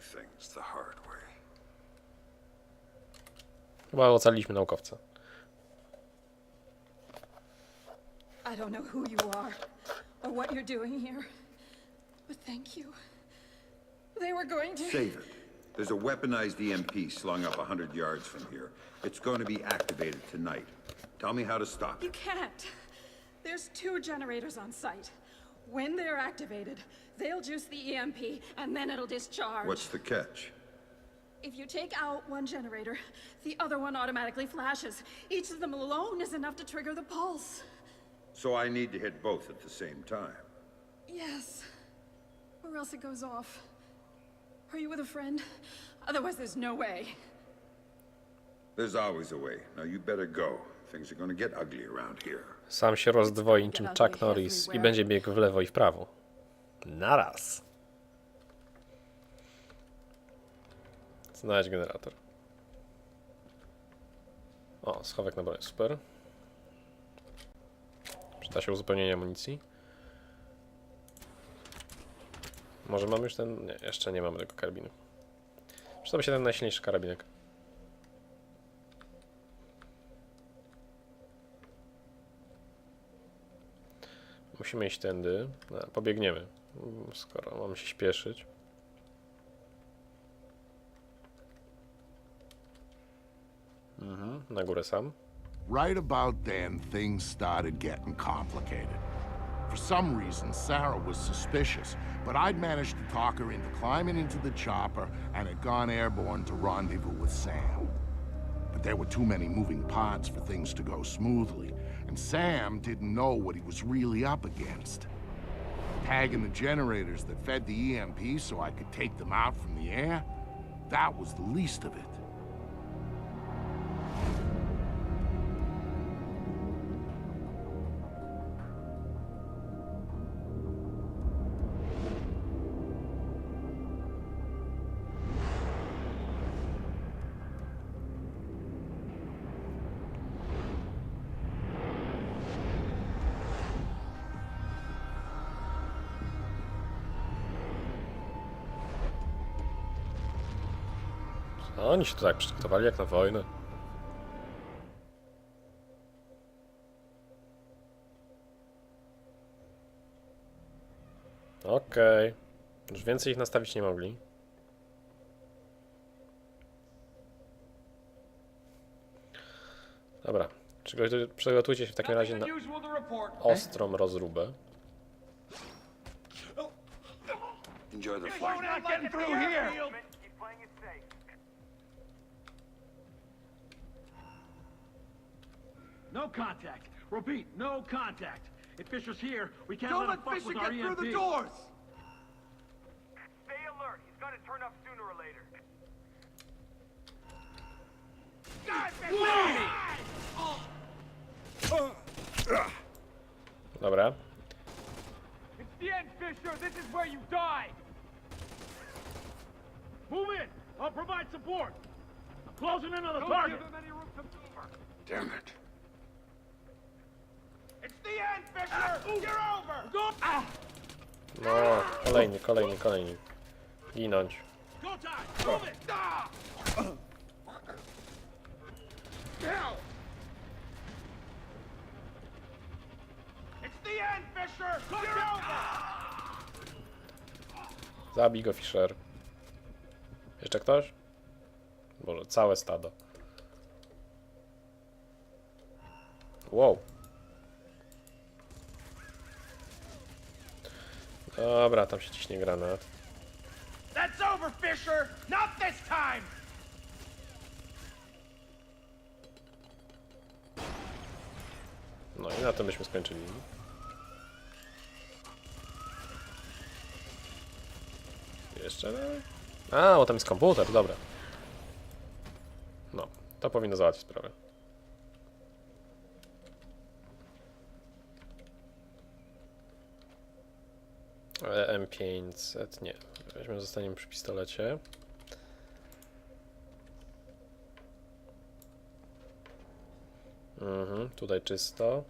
things the hard way. Chyba ocaliliśmy naukowca. I don't know who you are or what you're doing here, but thank you. They were going to. Save it. There's a weaponized EMP slung up a hundred yards from here. It's going to be activated tonight. Tell me how to stop it. You it. can't. There's two generators on site. When they're activated, they'll juice the EMP and then it'll discharge. What's the catch? If you take out one generator, the other one automatically flashes. Each of them alone is enough to trigger the pulse. So I need to hit both at the same time. Yes. Or else it goes off. Are you with a friend? Otherwise, there's no way. There's always a way. Now you better go. Things are going to get ugly around here. Sam się rozdwoi niczym Chuck Norris i będzie biegł w lewo i w prawo. Naraz. Znajdź generator. O, schowek na broń, super. Przyda się uzupełnienie amunicji. Może mamy już ten... Nie, jeszcze nie mamy tego karabinu. Przydałby się ten najsilniejszy karabinek. Musimy iść tędy. A, pobiegniemy, skoro mamy się śpieszyć. Mhm, na górę sam. Right about then, things started getting complicated. For some reason, Sarah was suspicious, but I'd managed to talk her into climbing into the chopper and had gone airborne to rendezvous with Sam. But there were too many moving parts for things to go smoothly, and Sam didn't know what he was really up against. Tagging the generators that fed the EMP so I could take them out from the air, that was the least of it. A oni się tu tak przygotowali jak na wojnę. Okej. Już więcej ich nastawić nie mogli. Dobra. Przygotuj- Przygotujcie się w takim razie na ostrą rozróbę. Enjoy the flight. No contact. Repeat, no contact. If Fisher's here, we can't Don't let let Fisher get through EMP. the doors. Stay alert. He's gonna turn up sooner or later. Dobra. It's the end, Fisher. This is where you die. Move in. I'll provide support. I'm closing in on the Don't target. give him any room to maneuver. Damn it. No, kolejny, kolejny, kolejny. Ginąć. Go time. Move it. Now. It's the end, Fisher. You're over. Zabij go, Fisher. Jeszcze ktoś? Boże, całe stado. Wow. Dobra, tam się ciśnie granat. That's over, Fisher. Not this time. No i na tym byśmy skończyli. Jeszcze dalej? A, bo tam jest komputer, dobra. No, to powinno załatwić sprawę. M500 nie. Weźmy, zostaniemy przy pistolecie. Mhm, tutaj czysto.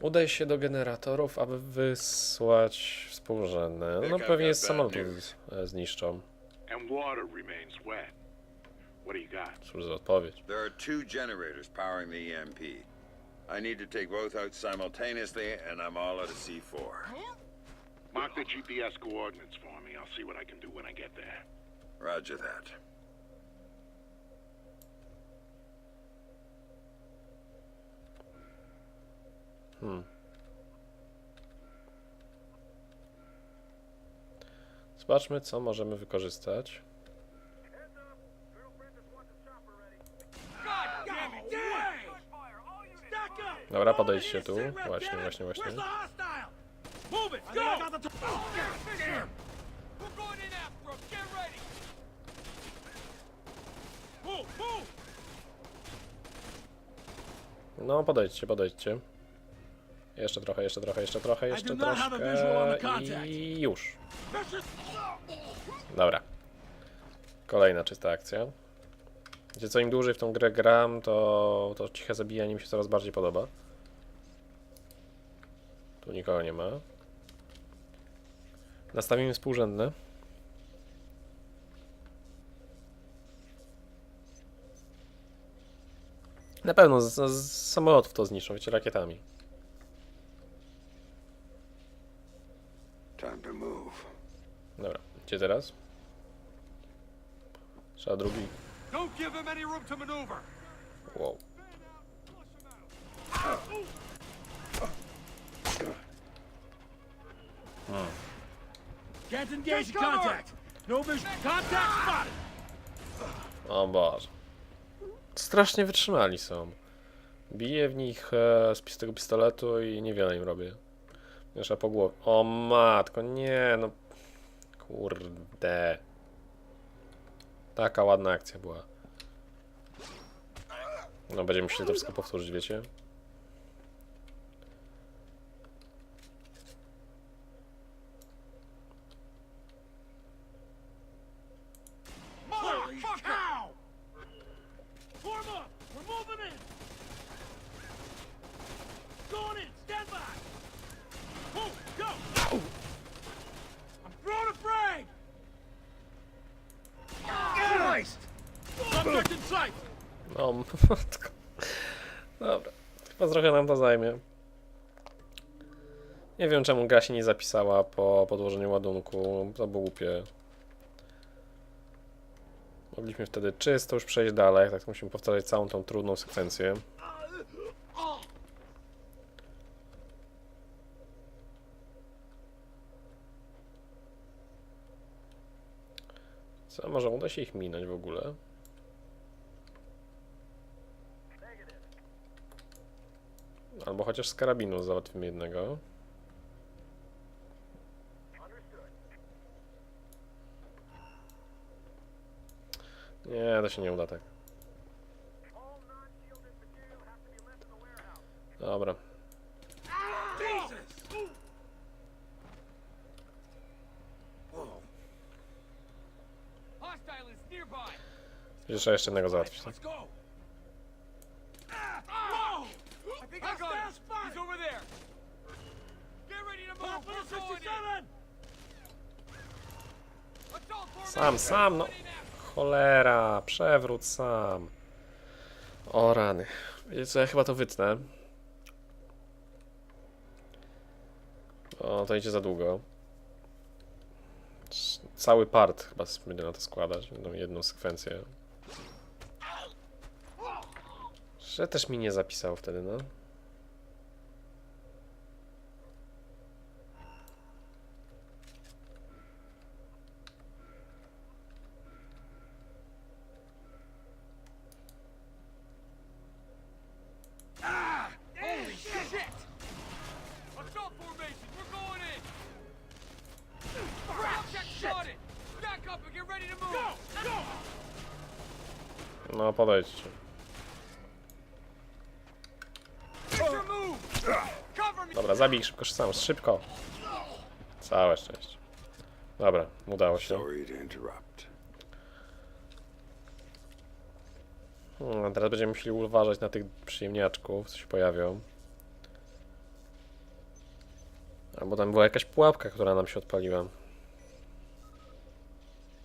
Udaj się do generatorów, aby wysłać współrzędne. No pewnie samolotu news. e, zniszczą. And water remains wet. What do you got? Cóż za odpowiedź. There are two generators powering the EMP. I need to take both out simultaneously, and I'm all out of C4. Mark the GPS coordinates for me. I'll see what I can do when I get there. Roger that. Zobaczmy, co możemy wykorzystać. Dobra, podejdźcie tu. Właśnie, właśnie, właśnie. No, podejdźcie, podejdźcie. Jeszcze trochę, jeszcze trochę, jeszcze trochę, jeszcze troszkę i już. Dobra. Kolejna czysta akcja. Gdzie co im dłużej w tą grę gram, to, to ciche zabijanie mi się coraz bardziej podoba. Tu nikogo nie ma. Nastawimy współrzędne. Na pewno z, z samolotów to zniszczą, wiecie, rakietami. Time to move. Dobra, gdzie teraz? Trzeba drugi. Don't the contact! No! Contact spotted! O Boże. Strasznie wytrzymali są. Biję w nich e, z pis- tego pistoletu i niewiele im robię. Jeszcze po głowie. O matko, nie no. Kurde. Taka ładna akcja była. No będziemy musieli to wszystko powtórzyć, wiecie? No, matko. Dobra. Chyba trochę nam to zajmie. Nie wiem czemu gra się nie zapisała po podłożeniu ładunku. To było głupie. Mogliśmy wtedy czysto już przejść dalej, tak musimy powtarzać całą tą trudną sekwencję. Co, może uda się ich minąć w ogóle? Albo chociaż z karabinu załatwimy jednego. Nie, to się nie uda tak. Dobra. Jeszcze jeszcze jednego załatwić. tak? Let's go! Whoa! I think I got Hostile him. spotted! He's over there. Get ready to Pull move. up for the We're going in. 67! Assault formation. Sam, sam, no. Cholera, przewrót sam. O rany. Wiecie co, ja chyba to wytnę. O, to idzie za długo. Cały part chyba będę na to składać, będą jedną sekwencję. Że też mi nie zapisał wtedy, no. Holy shit! Assault formation. We're going in. Object spotted. Back up and get ready to move. Go! Me. Dobra, zabij ich szybko, sam, szybko. Całe szczęście. Dobra, udało się. Hmm, teraz będziemy musieli uważać na tych przyjemniaczków, co się pojawią. Albo tam była jakaś pułapka, która nam się odpaliła.